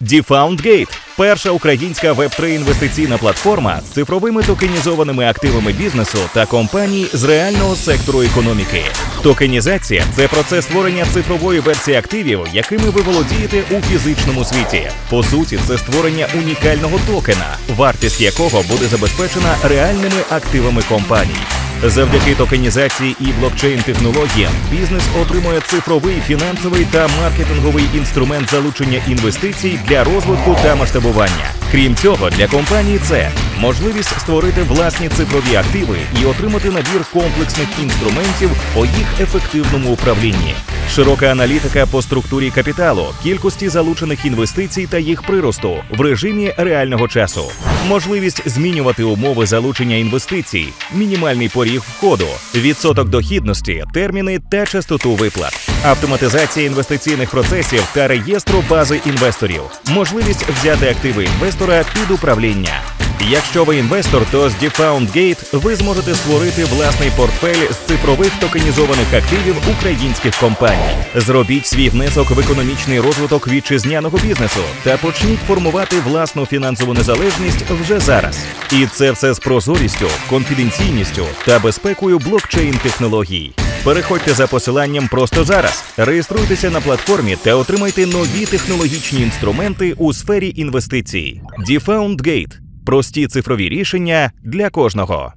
DeFoundGate – перша українська веб-3 інвестиційна платформа з цифровими токенізованими активами бізнесу та компаній з реального сектору економіки. Токенізація це процес створення цифрової версії активів, якими ви володієте у фізичному світі. По суті, це створення унікального токена, вартість якого буде забезпечена реальними активами компаній. Завдяки токенізації і блокчейн-технологіям бізнес отримує цифровий фінансовий та маркетинговий інструмент залучення інвестицій для розвитку та масштабування. Крім цього, для компанії це можливість створити власні цифрові активи і отримати набір комплексних інструментів по їх ефективному управлінні. Широка аналітика по структурі капіталу, кількості залучених інвестицій та їх приросту в режимі реального часу, можливість змінювати умови залучення інвестицій, мінімальний поріг входу, відсоток дохідності, терміни та частоту виплат, автоматизація інвестиційних процесів та реєстру бази інвесторів, можливість взяти активи інвестора під управління. Якщо ви інвестор, то з DeFoundGate ви зможете створити власний портфель з цифрових токенізованих активів українських компаній. Зробіть свій внесок в економічний розвиток вітчизняного бізнесу та почніть формувати власну фінансову незалежність вже зараз. І це все з прозорістю, конфіденційністю та безпекою блокчейн-технологій. Переходьте за посиланням просто зараз. Реєструйтеся на платформі та отримайте нові технологічні інструменти у сфері інвестицій. DeFoundGate – прості цифрові рішення для кожного.